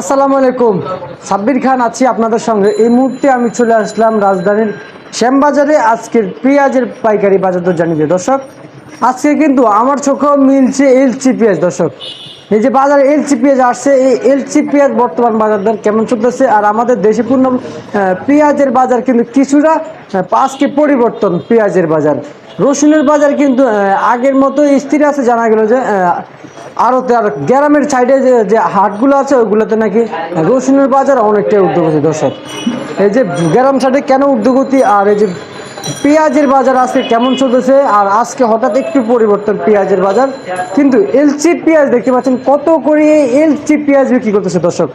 আসসালামু আলাইকুম। সাব্বির খান আছি আপনাদের সঙ্গে। এই মুহূর্তে আমি চলে আসলাম রাজধানীর শ্যামবাজারে আজকের পেঁয়াজের পাইকারি বাজার দর জানিয়ে দর্শক, আজকে কিন্তু আমার চোখেও মিলছে এলচি পেঁয়াজ। দর্শক, এই যে বাজারে এলচি পেঁয়াজ আসছে, এই এলচি পেঁয়াজ বর্তমান বাজার দর কেমন চলতেছে আর আমাদের দেশে পূর্ণ পেঁয়াজের বাজার কিন্তু কিছুটা আজকে পরিবর্তন পেঁয়াজের বাজার। রসুনের বাজার কিন্তু আগের মতো স্থির আছে, জানা গেল যে আরও আর গ্রামের সাইডে যে যে হাটগুলো আছে ওইগুলোতে নাকি রসুনের বাজার অনেকটাই উদ্যোগতি দর্শক। এই যে গ্রাম সাইডে কেন উদ্যোগতি আর এই যে পেঁয়াজের বাজার আজকে কেমন চলতেছে, আর আজকে হঠাৎ একটু পরিবর্তন পেঁয়াজের বাজার। কিন্তু এলচি পেঁয়াজ দেখতে পাচ্ছেন, কত করে এলচি পেঁয়াজ বিক্রি করতেছে, দর্শক।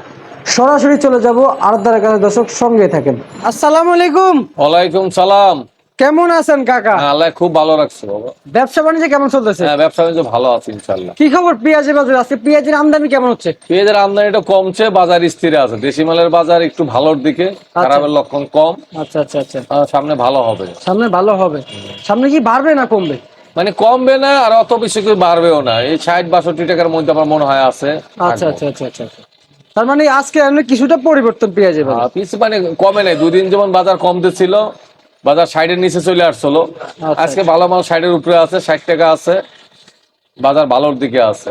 সরাসরি চলে যাব আড়তদারের কাছে, দর্শক, সঙ্গে থাকেন। আসসালামু আলাইকুম। ওয়ালাইকুম সালাম। কেমন আছেন কাকা? হ্যাঁ, আল্লাহ খুব ভালো রাখছে বাবা। ব্যবসা বাণিজ্য কেমন চলতেছে? হ্যাঁ ব্যবসা বাণিজ্য ভালো আছে ইনশাল্লাহ কি খবর পেঁয়াজের বাজার? আজকে পেঁয়াজের আমদানি কেমন হচ্ছে? পেঁয়াজের আমদানিটা কমছে বাজার স্থির আছে। দেশি মালের বাজার একটু ভালোর দিকে খারাপের লক্ষণ কম। আচ্ছা আচ্ছা আচ্ছা। সামনে ভালো হবে। সামনে ভালো হবে। সামনে কি বাড়বে না কমবে? মানে কমবে না আর অত বেশি করে বাড়বেও না। এই ষাট বাষট্টি টাকার মধ্যে আমার মনে হয় আছে। আচ্ছা আচ্ছা আচ্ছা আচ্ছা আচ্ছা। তার মানে আজকে কিছুটা পরিবর্তন পেঁয়াজের বাজার। আহ, পিস মানে কমে নাই। দুদিন যেমন বাজার কমতে ছিল বাজার সাইডের নিচে চলে আসছিল। আজকে ভালো মাল সাইডের উপরে আছে ষাট টাকা আছে বাজার ভালোর দিকে আছে।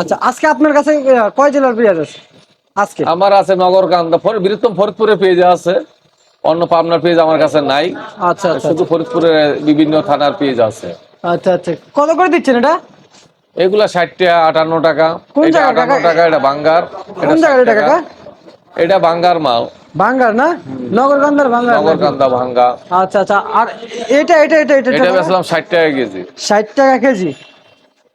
আচ্ছা আজকে আপনার কাছে কয় জেলার পেঁয়াজ আছে? আজকে? আমার আছে নগরকান্দা বৃহত্তম ফরিদপুরে পেঁয়াজ আছে অন্য পাবনার পেঁয়াজ আমার কাছে নাই। আচ্ছা আচ্ছা। শুধু ফরিদপুরে বিভিন্ন থানার পেঁয়াজ আছে। আচ্ছা আচ্ছা। কত করে দিচ্ছেন এটা? এগুলা ষাট টাকা আটান্ন টাকা কোন জায়গা টাকা? এটা বাঙ্গার কোন জায়গার এটা কাকা এটা বাঙ্গার মাল। ভাঙ্গার না? নগরকান্দার ভাঙ্গার নগরকান্দা ভাঙ্গা। আচ্ছা আচ্ছা। আর এটা এটা এটা এটা এটা বেচলাম ষাট টাকা কেজি। ষাট টাকা কেজি?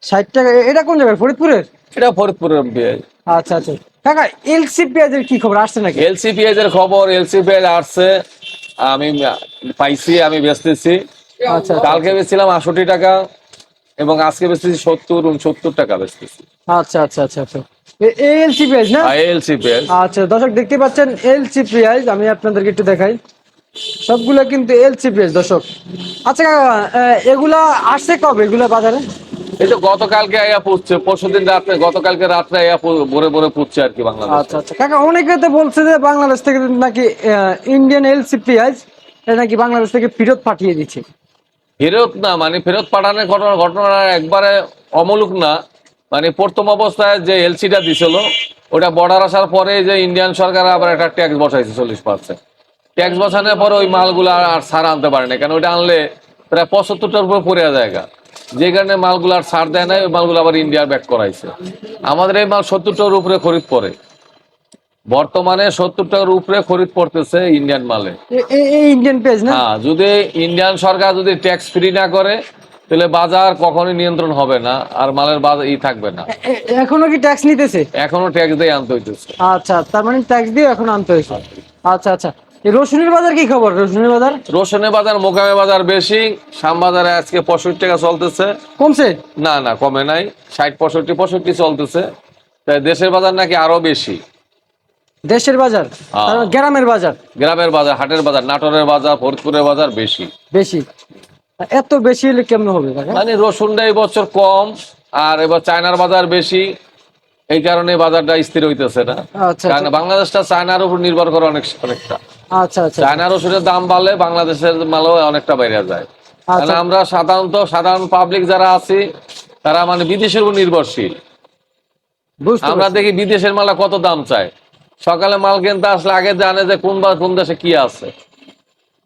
ষাট টাকা এটা কোন জায়গায় ফরিদপুরের? এটা ফরিদপুরের পেঁয়াজ। আচ্ছা আচ্ছা। কাকা এলসি পেঁয়াজের কি খবর? আসছে নাকি? এলসি পেঁয়াজের খবর এলসি পেঁয়াজ আসছে। আমি পাইছি আমি বেচতেছি। আচ্ছা কালকে বেচছিলাম আষট্টি টাকা এবং আজকে বেচতেছি সত্তর উনসত্তর টাকা বেচতেছি। আচ্ছা আচ্ছা আচ্ছা আচ্ছা। এলসি পেঁয়াজ না? এলসি পেঁয়াজ। আচ্ছা দর্শক দেখতে পাচ্ছেন এলসি পেঁয়াজ আমি আপনাদেরকে একটু দেখাই। সবগুলা কিন্তু এলসি পেঁয়াজ দর্শক। আচ্ছা এগুলা আসছে কবে এগুলা বাজারে? এই তো গতকালকে আয়া পুষছে পরশু দিন রাত্রে গতকালকে রাত্রে আয়া ভোরে ভোরে পুষছে আর কি বাংলাদেশ আচ্ছা আচ্ছা। কাকা অনেকে তো বলছে যে বাংলাদেশ থেকে নাকি ইন্ডিয়ান এলসি পেঁয়াজ এটা নাকি বাংলাদেশ থেকে ফেরত পাঠিয়ে দিচ্ছে। ফেরত না মানে ফেরত পাঠানোর ঘটনা ঘটনা একবারে অমূলক না। মানে প্রথম অবস্থায় যে এলসিটা দিছিল ওটা বর্ডার আসার পরে যে ইন্ডিয়ান সরকার আবার একটা ট্যাক্স বসাইছে চল্লিশ পার্সেন্ট ট্যাক্স বসানোর পরে ওই মালগুলো আর- ছাড় আনতে পারে না কেন ওটা আনলে প্রায় পঁচাত্তরটার উপর পড়ে জায়গা। যে কারণে মালগুলো আর ছাড় দেয় না ওই মালগুলো আবার ইন্ডিয়ার ব্যাক করাইছে। আমাদের এই মাল সত্তরটার উপরে খরিদ পড়ে। বর্তমানে সত্তর টাকার উপরে খরিদ পড়তেছে ইন্ডিয়ান মালে। ইন্ডিয়ান না? হ্যাঁ যদি ইন্ডিয়ান সরকার যদি ট্যাক্স ফ্রি না করে তাহলে বাজার কখনোই নিয়ন্ত্রণ হবে না আর মালের বাজার ই থাকবে না। এখনও কি ট্যাক্স নিতেছে? এখনও ট্যাক্স দিয়ে আনতে হইতেছে। আচ্ছা তার মানে ট্যাক্স দিয়ে এখন আনতে হয়েছে আচ্ছা আচ্ছা। রসুনের বাজার কি খবর? রসুনের বাজার? রসুনের বাজার মোকামে বাজার বেশি শাম বাজারে আজকে পঁয়ষট্টি টাকা চলতেছে। কমছে? না না কমে নাই। ষাট পঁয়ষট্টি পঁয়ষট্টি চলতেছে। তাই দেশের বাজার নাকি আরও বেশি। দেশের বাজার? হ্যাঁ। মানে গ্রামের বাজার? গ্রামের বাজার হাটের বাজার নাটোরের বাজার ফরিদপুরের বাজার বেশি। বেশি। এত বেশি হলে কেমন হবে মানে রসুনটা এই বছর কম আর এবার চায়নার বাজার বেশি এই কারণে বাজারটা স্থির হইতেছে না। আচ্ছা কারণ বাংলাদেশটা চায়নার উপর নির্ভর করে অনেক অনেকটা। আচ্ছা আচ্ছা। চায়না রসুনের দাম বাড়লে বাংলাদেশের মালও অনেকটা বাইরে যায়। কারণ আচ্ছা আমরা সাধারণত সাধারণ পাবলিক যারা আছি তারা মানে বিদেশের উপর নির্ভরশীল। আমরা দেখি বিদেশের মালা কত দাম চায়। সকালে মাল কিনতে আসলে আগে জানে যে কোন বা কোন দেশে কি আছে।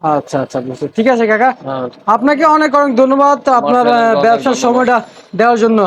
আচ্ছা আচ্ছা বুঝতে ঠিক আছে কাকা। হ্যাঁ। আপনাকে অনেক অনেক ধন্যবাদ আপনার ব্যবসার সময়টা দেওয়ার জন্য।